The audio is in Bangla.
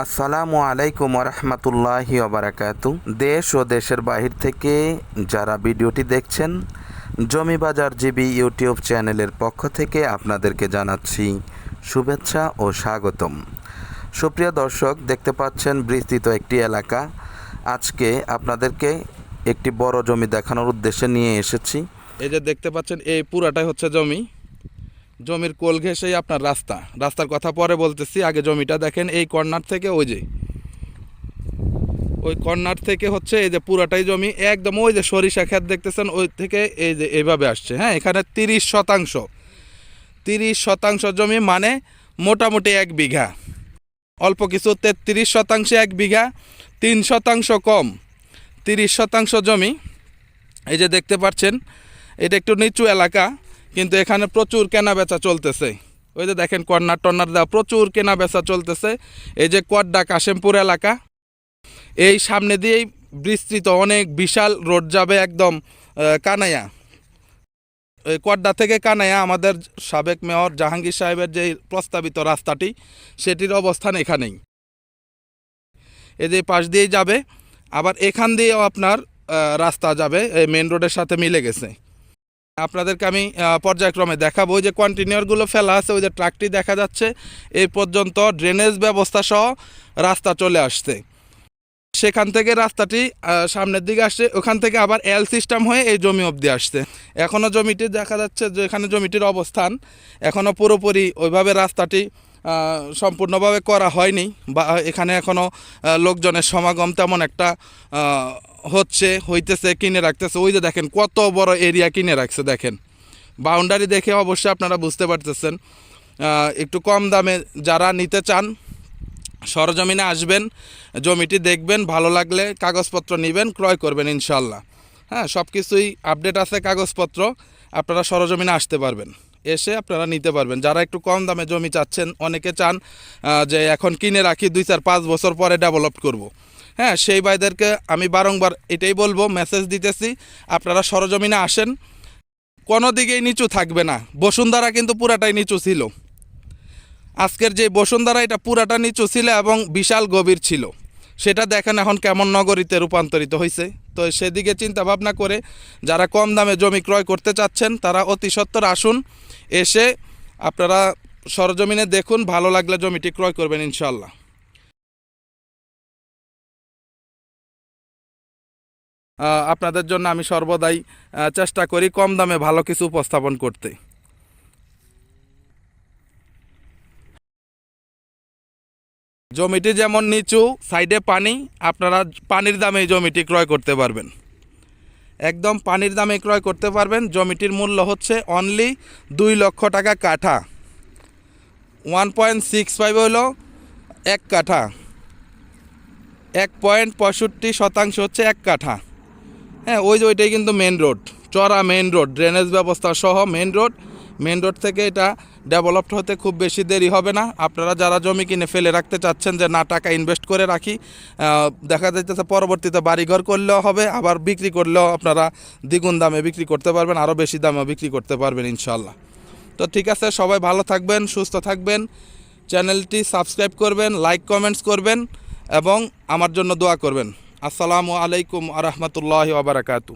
আসসালামু আলাইকুম রহমতুল্লাহি ওবরাকাতু। দেশ ও দেশের বাহির থেকে যারা ভিডিওটি দেখছেন, জমি বাজার জিবি ইউটিউব চ্যানেলের পক্ষ থেকে আপনাদেরকে জানাচ্ছি শুভেচ্ছা ও স্বাগতম। সুপ্রিয় দর্শক, দেখতে পাচ্ছেন বিস্তৃত একটি এলাকা। আজকে আপনাদেরকে একটি বড় জমি দেখানোর উদ্দেশ্যে নিয়ে এসেছি। এই যে দেখতে পাচ্ছেন, এই পুরাটাই হচ্ছে জমি। জমির কোল ঘেঁষেই আপনার রাস্তা। রাস্তার কথা পরে বলতেছি, আগে জমিটা দেখেন, এই কর্নার থেকে ওই যে। ওই কর্নার থেকে হচ্ছে এই যে পুরাটাই জমি, একদম ওই যে সরিষা ক্ষেত দেখতেছেন, ওই থেকে এই যে এইভাবে আসছে। হ্যাঁ এখানে তিরিশ শতাংশ। তিরিশ শতাংশ জমি মানে মোটামুটি এক বিঘা। অল্প কিছু তেত্রিশ শতাংশে এক বিঘা, তিন শতাংশ কম। তিরিশ শতাংশ জমি। এই যে দেখতে পাচ্ছেন, এটা একটু নিচু এলাকা। কিন্তু এখানে প্রচুর কেনা বেচা চলতেছে। ওই যে দেখেন কর্নার টর্নার দেওয়া প্রচুর কেনা বেচা চলতেছে। এই যে কোয়াড্ডা কাশেমপুর এলাকা, এই সামনে দিয়েই বিস্তৃত অনেক বিশাল রোড যাবে একদম কানাইয়া। ওই কোয়াড্ডা থেকে কানাইয়া আমাদের সাবেক মেয়র জাহাঙ্গীর সাহেবের যে প্রস্তাবিত রাস্তাটি, সেটির অবস্থান এখানেই। এই যে পাশ দিয়েই যাবে, আবার এখান দিয়েও আপনার রাস্তা যাবে, এই মেন রোডের সাথে মিলে গেছে। আপনাদেরকে আমি পর্যায়ক্রমে দেখাবো। যে কন্টেনারগুলো ফেলা আছে, ওই যে ট্রাকটি দেখা যাচ্ছে, এই পর্যন্ত ড্রেনেজ ব্যবস্থা সহ রাস্তা চলে আসছে। সেখান থেকে রাস্তাটি সামনের দিকে আসছে, ওখান থেকে আবার এল সিস্টেম হয়ে এই জমি অবধি আসছে। এখনও জমিটি দেখা যাচ্ছে যে এখানে জমিটির অবস্থান এখনও পুরোপুরি ওইভাবে রাস্তাটি সম্পূর্ণভাবে করা হয়নি বা এখানে এখনও লোকজনের সমাগম তেমন একটা হচ্ছে, হইতেছে, কিনে রাখতেছে। ওই যে দেখেন, কত বড় এরিয়া কিনে রাখছে, দেখেন। বাউন্ডারি দেখে অবশ্যই আপনারা বুঝতে পারতেছেন। একটু কম দামে যারা নিতে চান, সরজমিনে আসবেন, জমিটি দেখবেন, ভালো লাগলে কাগজপত্র নেবেন, ক্রয় করবেন ইনশাল্লাহ হ্যাঁ সব কিছুই আপডেট আছে কাগজপত্র, আপনারা সরজমিনে আসতে পারবেন। এসে আপনারা নিতে পারবেন। যারা একটু কম দামে জমি চাচ্ছেন, অনেকে চান যে এখন কিনে রাখি দুই চার পাঁচ বছর পরে ডেভেলপ করব। হ্যাঁ সেই ভাইদেরকে আমি বারংবার এটাই বলব মেসেজ দিতেছি, আপনারা সরজমিনে আসেন। কোনো দিকেই নিচু থাকবে না। বসুন্ধরা কিন্তু পুরাটাই নিচু ছিল। আজকের যে বসুন্ধরা, এটা পুরাটা নিচু ছিল এবং বিশাল গভীর ছিল। সেটা দেখেন এখন কেমন নগরীতে রূপান্তরিত হয়েছে তো সেদিকে চিন্তা ভাবনা করে যারা কম দামে জমি ক্রয় করতে চাচ্ছেন, তারা অতি সত্বর আসুন, এসে আপনারা সরজমিনে দেখুন, ভালো লাগলে জমিটি ক্রয় করবেন ইনশাল্লাহ আপনাদের জন্য আমি সর্বদাই চেষ্টা করি কম দামে ভালো কিছু উপস্থাপন করতে। জমিটি যেমন নিচু, সাইডে পানি, আপনারা পানির দামে এই জমিটি ক্রয় করতে পারবেন। একদম পানির দামে ক্রয় করতে পারবেন। জমিটির মূল্য হচ্ছে অনলি দুই লক্ষ টাকা কাঠা। ওয়ান পয়েন্ট সিক্স ফাইভ হলো এক কাঠা। এক পয়েন্ট পঁয়ষট্টি শতাংশ হচ্ছে এক কাঠা। হ্যাঁ ওই যে ওইটাই কিন্তু মেন রোড চড়া মেন রোড ড্রেনেজ ব্যবস্থা সহ মেন রোড মেন রোড থেকে এটা ডেভেলপড হতে খুব বেশি দেরি হবে না। আপনারা যারা জমি কিনে ফেলে রাখতে চাচ্ছেন যে না টাকা ইনভেস্ট করে রাখি দেখা যাইতেছে পরবর্তীতে বাড়িঘর করলেও হবে, আবার বিক্রি করলেও আপনারা দ্বিগুণ দামে বিক্রি করতে পারবেন আরও বেশি দামে বিক্রি করতে পারবেন ইনশাল্লাহ তো ঠিক আছে, সবাই ভালো থাকবেন, সুস্থ থাকবেন, চ্যানেলটি সাবস্ক্রাইব করবেন লাইক কমেন্টস করবেন, এবং আমার জন্য দোয়া করবেন। আসসালামু আলাইকুম আ রহমতুল্লাহ আবরাকাতু